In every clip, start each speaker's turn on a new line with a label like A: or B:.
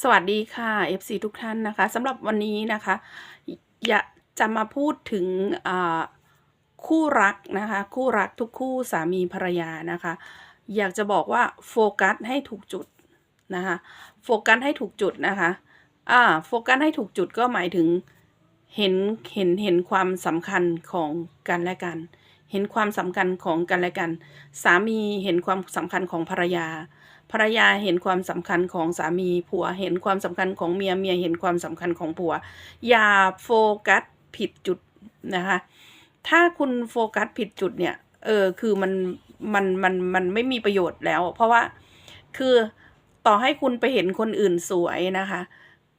A: สวัสดีค่ะ FC ทุกท่านนะคะสำหรับวันนี้นะคะอยากจะมาพูดถึงคู่รักนะคะ คู่รักทุกคู่สามีภรรยานะคะ อยากจะบอกว่าโฟกัสให้ถูกจุดนะคะโฟกัสให้ถูกจุดนะคะอ่าโฟกัสให้ถูกจุดก็หมายถึงเห็นเห็นเห็นความสำคัญของกันและกัน เห็นความสำคัญของกันและกัน สามีเห็นความสำคัญของภรรยา ภรรยาเห็นความสำคัญของสามีผัวเห็นความสำคัญของเมียเมียเห็นความสำคัญของผัว อย่าโฟกัสผิดจุดนะคะ ถ้าคุณโฟกัสผิดจุดเนี่ยเออคือมันมันมันมันไม่มีประโยชน์แล้ว เพราะว่าคือต่อให้คุณไปเห็นคนอื่นสวยนะคะ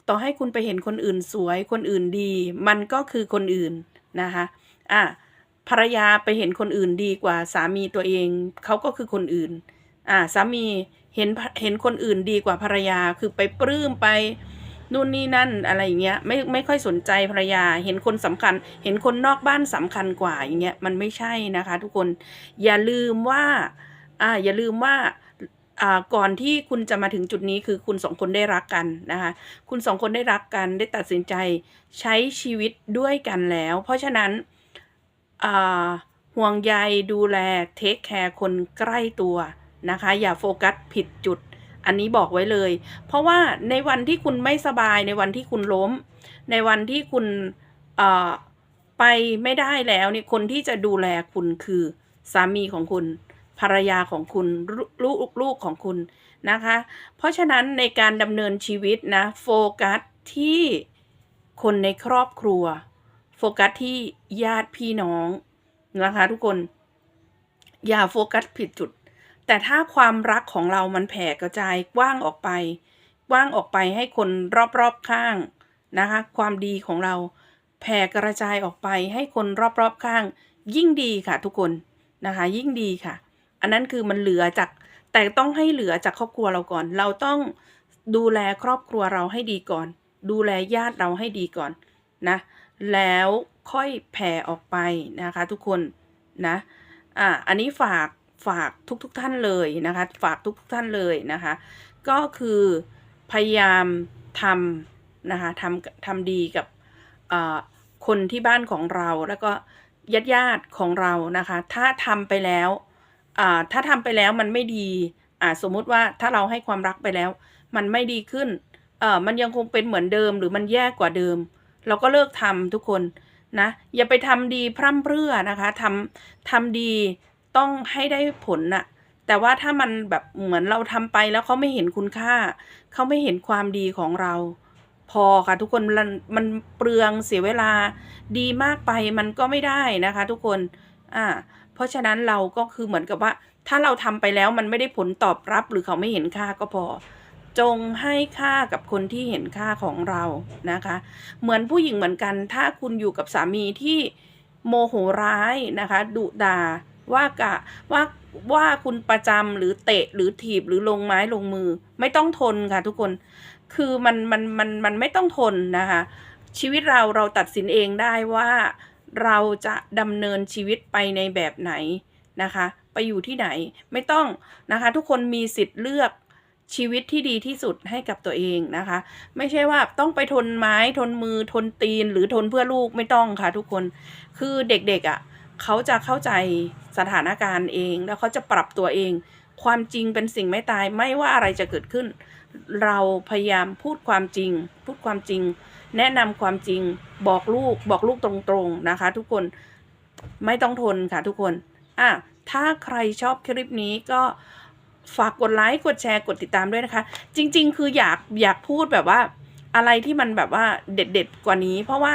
A: ต่อให้คุณไปเห็นคนอื่นสวย คนอื่นดี มันก็คือคนอื่นนะคะอะภรรยาไปเห็นคนอื่นดีกว่าสามีตัวเองเขาก็คือคนอื่น อ่าสามีเห็นเห็นคนอื่นดีกว่าภรรยาคือไปปลื้มไปนู่นนี่นั่นอะไรอย่างเงี้ยไม่ไม่ค่อยสนใจภรรยา เห็นคนสำคัญ เห็นคนนอกบ้านสำคัญกว่าอย่างเงี้ยมันไม่ใช่นะคะ ทุกคนอย่าลืมว่าอ่าอย่าลืมว่าอ่าก่อนที่คุณจะมาถึงจุดนี้คือคุณสองคนได้รักกันนะคะ คุณสองคนได้รักกันได้ตัดสินใจใช้ชีวิตด้วยกันแล้ว เพราะฉะนั้นอ่าห่วงใยดูแลเทคแคร์คนใกล้ตัว นะคะ อย่าโฟกัสผิดจุด อันนี้บอกไว้เลย เพราะว่าในวันที่คุณไม่สบายในวันที่คุณล้ม ในวันที่คุณไปไม่ได้แล้วเนี่ยคนที่จะดูแลคุณคือสามีของคุณภรรยาของคุณลูกลูกของคุณนะคะ เพราะฉะนั้นในการดำเนินชีวิตนะโฟกัสที่คนในครอบครัว โฟกัสที่ญาติพี่น้องนะคะทุกคน อย่าโฟกัสผิดจุด แต่ถ้าความรักของเรามันแผ่กระจายกว้างออกไปกว้างออกไปให้คนรอบๆข้างนะคะ ความดีของเราแผ่กระจายออกไปให้คนรอบๆข้าง ยิ่งดีค่ะทุกคนนะคะ ยิ่งดีค่ะ อันนั้นคือมันเหลือจากแต่ต้องให้เหลือจากครอบครัวเราก่อน เราต้องดูแลครอบครัวเราให้ดีก่อน ดูแลญาติเราให้ดีก่อนนะแล้วค่อยแผ่ออกไปนะคะ ทุกคนนะอ่าอันนี้ฝาก ฝากทุกทุกท่านเลยนะคะ ฝากทุกทุกท่านเลยนะคะ ก็คือพยายามทำนะคะทำทำดีกับคนที่บ้านของเราแล้วก็ญาติญาติของเรานะคะ ถ้าทำไปแล้วถ้าทำไปแล้วมันไม่ดีสมมุติว่าถ้าเราให้ความรักไปแล้ว มันไม่ดีขึ้นมันยังคงเป็นเหมือนเดิมหรือมันแย่กว่าเดิม เราก็เลิกทำทุกคนนะอย่าไปทำดีพร่ำเพรื่อนะคะทำทำดี ต้องให้ได้ผลน่ะ แต่ว่าถ้ามันแบบเหมือนเราทำไปแล้วเขาไม่เห็นคุณค่า เขาไม่เห็นความดีของเรา พอค่ะทุกคนมันมันเปลืองเสียเวลาดีมากไปมันก็ไม่ได้นะคะ ทุกคนอ่าเพราะฉะนั้นเราก็คือเหมือนกับว่า ถ้าเราทำไปแล้วมันไม่ได้ผลตอบรับหรือเขาไม่เห็นค่าก็พอ จงให้ค่ากับคนที่เห็นค่าของเรานะคะ เหมือนผู้หญิงเหมือนกัน ถ้าคุณอยู่กับสามีที่โมโหร้ายนะคะดุด่า ว่ากะว่าว่าคุณประจำหรือเตะหรือถีบหรือลงไม้ลงมือ ไม่ต้องทนค่ะทุกคนคือมันมันมันมันไม่ต้องทนนะคะ ชีวิตเราเราตัดสินเองได้ว่าเราจะดำเนินชีวิตไปในแบบไหนนะคะ ไปอยู่ที่ไหนไม่ต้องนะคะ ทุกคนมีสิทธิ์เลือกชีวิตที่ดีที่สุดให้กับตัวเองนะคะ ไม่ใช่ว่าต้องไปทนไม้ทนมือทนตีนหรือทนเพื่อลูกไม่ต้องค่ะทุกคนคือเด็กๆอะ่ะ เขาจะเข้าใจสถานการณ์เอง แล้วเขาจะปรับตัวเอง ความจริงเป็นสิ่งไม่ตายไม่ว่าอะไรจะเกิดขึ้น เราพยายามพูดความจริง พูดความจริง แนะนำความจริงบอกลูกบอกลูกตรงๆนะคะ ทุกคนไม่ต้องทนค่ะทุกคนอะถ้าใครชอบคลิปนี้ก็ฝากกดไลค์กดแชร์กดติดตามด้วยนะคะ จริง ๆ คืออยากอยากพูดแบบว่า อะไรที่มันแบบว่าเด็ดๆกว่านี้ เพราะว่า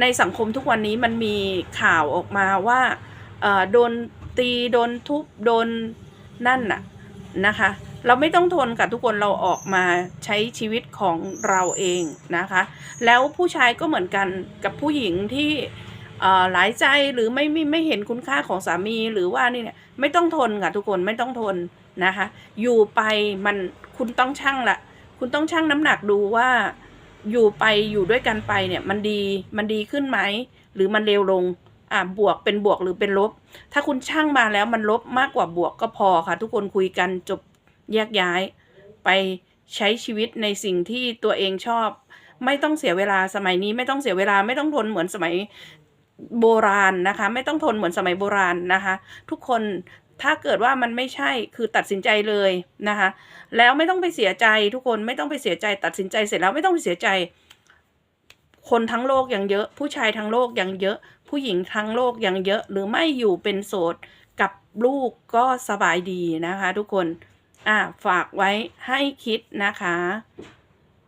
A: ในสังคมทุกวันนี้มันมีข่าวออกมาว่าโดนตีโดนทุบโดนนั่นน่ะนะคะ เราไม่ต้องทนกับทุกคนเราออกมาใช้ชีวิตของเราเองนะคะ แล้วผู้ชายก็เหมือนกันกับผู้หญิงที่หลายใจหรือไม่ไม่ไม่เห็นคุณค่าของสามีหรือว่านี่เนี่ยไม่ต้องทนค่ะทุกคนไม่ต้องทนนะคะ อยู่ไปมันคุณต้องชั่งละคุณต้องชั่งน้ำหนักดูว่า อยู่ไปอยู่ด้วยกันไปเนี่ยมันดีมันดีขึ้นไหมหรือมันเลวลงอ่าบวกเป็นบวกหรือเป็นลบ ถ้าคุณชั่งมาแล้วมันลบมากกว่าบวกก็พอค่ะ ทุกคนคุยกันจบแยกย้าย ไปใช้ชีวิตในสิ่งที่ตัวเองชอบ ไม่ต้องเสียเวลาสมัยนี้ไม่ต้องเสียเวลาไม่ต้องทนเหมือนสมัยโบราณนะคะ ไม่ต้องทนเหมือนสมัยโบราณนะคะ ทุกคน ถ้าเกิดว่ามันไม่ใช่คือตัดสินใจเลยนะคะ แล้วไม่ต้องไปเสียใจทุกคนไม่ต้องไปเสียใจ ตัดสินใจเสร็จแล้วไม่ต้องไปเสียใจ คนทั้งโลกยังเยอะ ผู้ชายทั้งโลกยังเยอะ ผู้หญิงทั้งโลกยังเยอะ หรือไม่อยู่เป็นโสดกับลูกก็สบายดีนะคะ ทุกคนอะฝากไว้ให้คิดนะคะ